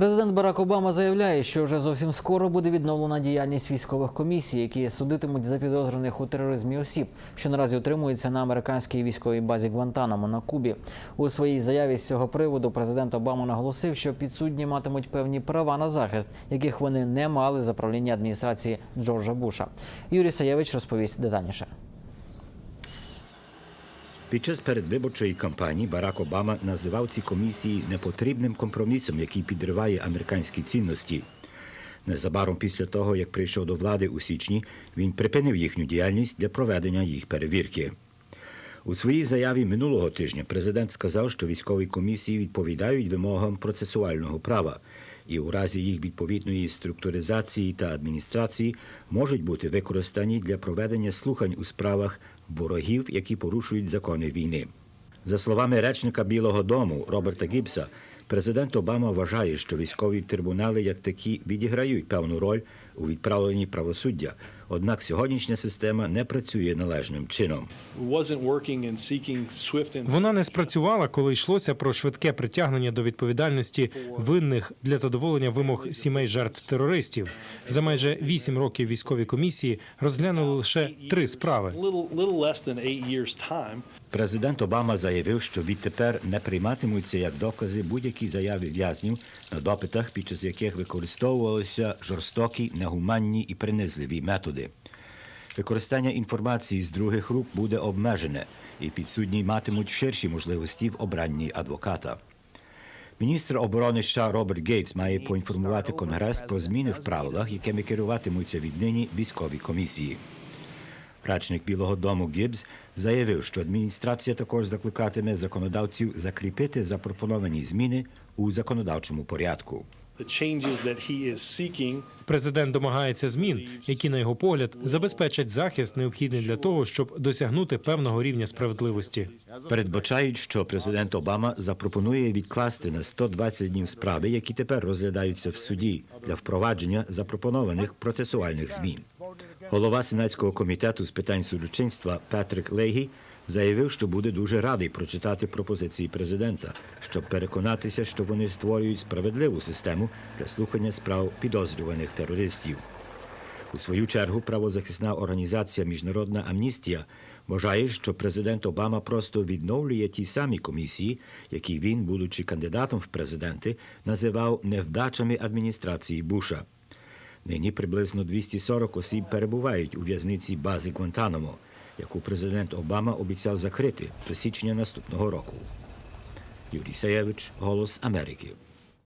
Президент Барак Обама заявляє, що вже зовсім скоро буде відновлена діяльність військових комісій, які судитимуть за підозрюваних у тероризмі осіб, що наразі утримуються на американській військовій базі Гвантанамо на Кубі. У своїй заяві з цього приводу президент Обама наголосив, що підсудні матимуть певні права на захист, яких вони не мали за правління адміністрації Джорджа Буша. Юрій Саєвич розповість детальніше. Під час передвиборчої кампанії Барак Обама називав ці комісії непотрібним компромісом, який підриває американські цінності. Незабаром після того, як прийшов до влади у січні, він припинив їхню діяльність для проведення їх перевірки. У своїй заяві минулого тижня президент сказав, що військові комісії відповідають вимогам процесуального права і у разі їх відповідної структуризації та адміністрації можуть бути використані для проведення слухань у справах ворогів, які порушують закони війни. За словами речника Білого Дому Роберта Гібса, президент Обама вважає, що військові трибунали як такі відіграють певну роль у відправленні правосуддя. Однак сьогоднішня система не працює належним чином. Вона не спрацювала, коли йшлося про швидке притягнення до відповідальності винних для задоволення вимог сімей жертв терористів. За майже вісім років військові комісії розглянули лише три справи. Президент Обама заявив, що відтепер не прийматимуться як докази будь-які заяви в'язнів на допитах, під час яких використовувалися жорстокі, негуманні і принизливі методи. Використання інформації з других рук буде обмежене, і підсудні матимуть ширші можливості в обранні адвоката. Міністр оборони США Роберт Гейтс має поінформувати Конгрес про зміни в правилах, якими керуватимуться віднині військові комісії. Речник Білого Дому Гібс заявив, що адміністрація також закликатиме законодавців закріпити запропоновані зміни у законодавчому порядку. The changes that he is seeking Президент домагається змін, які, на його погляд, забезпечать захист, необхідний для того, щоб досягнути певного рівня справедливості. Передбачають, що президент Обама запропонує відкласти на 120 днів справи, які тепер розглядаються в суді для впровадження запропонованих процесуальних змін. Голова Сенатського комітету з питань судочинства Петрик Лейгі заявив, що буде дуже радий прочитати пропозиції президента, щоб переконатися, що вони створюють справедливу систему для слухання справ підозрюваних терористів. У свою чергу правозахисна організація Міжнародна амністія вважає, що президент Обама просто відновлює ті самі комісії, які він, будучи кандидатом в президенти, називав невдачами адміністрації Буша. Нині приблизно 240 осіб перебувають у в'язниці бази Гвантанамо, яку президент Обама обіцяв закрити до січня наступного року. Юрій Саєвич, Голос Америки.